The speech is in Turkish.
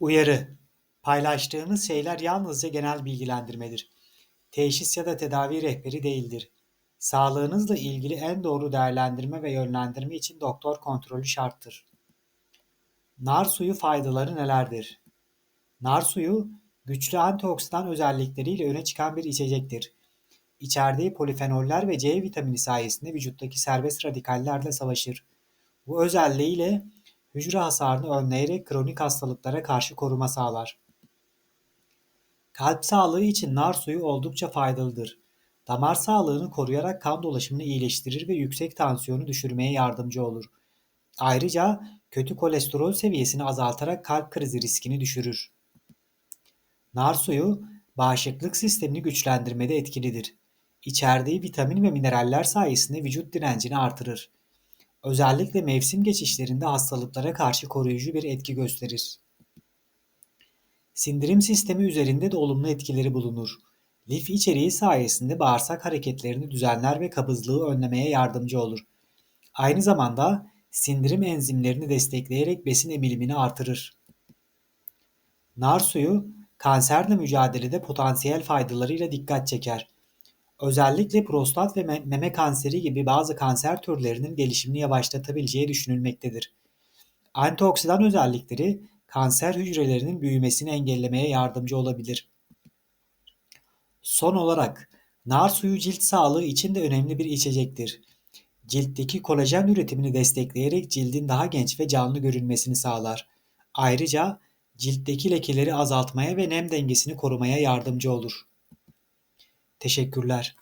Uyarı: Paylaştığımız şeyler yalnızca genel bilgilendirmedir. Teşhis ya da tedavi rehberi değildir. Sağlığınızla ilgili en doğru değerlendirme ve yönlendirme için doktor kontrolü şarttır. Nar suyu faydaları nelerdir? Nar suyu, güçlü antioksidan özellikleriyle öne çıkan bir içecektir. İçerdiği polifenoller ve C vitamini sayesinde vücuttaki serbest radikallerle savaşır. Bu özelliğiyle hücre hasarını önleyerek kronik hastalıklara karşı koruma sağlar. Kalp sağlığı için nar suyu oldukça faydalıdır. Damar sağlığını koruyarak kan dolaşımını iyileştirir ve yüksek tansiyonu düşürmeye yardımcı olur. Ayrıca kötü kolesterol seviyesini azaltarak kalp krizi riskini düşürür. Nar suyu bağışıklık sistemini güçlendirmede etkilidir. İçerdiği vitamin ve mineraller sayesinde vücut direncini artırır. Özellikle mevsim geçişlerinde hastalıklara karşı koruyucu bir etki gösterir. Sindirim sistemi üzerinde de olumlu etkileri bulunur. Lif içeriği sayesinde bağırsak hareketlerini düzenler ve kabızlığı önlemeye yardımcı olur. Aynı zamanda sindirim enzimlerini destekleyerek besin emilimini artırır. Nar suyu kanserle mücadelede potansiyel faydalarıyla dikkat çeker. Özellikle prostat ve meme kanseri gibi bazı kanser türlerinin gelişimini yavaşlatabileceği düşünülmektedir. Antioksidan özellikleri kanser hücrelerinin büyümesini engellemeye yardımcı olabilir. Son olarak nar suyu cilt sağlığı için de önemli bir içecektir. Ciltteki kolajen üretimini destekleyerek cildin daha genç ve canlı görünmesini sağlar. Ayrıca ciltteki lekeleri azaltmaya ve nem dengesini korumaya yardımcı olur. Teşekkürler.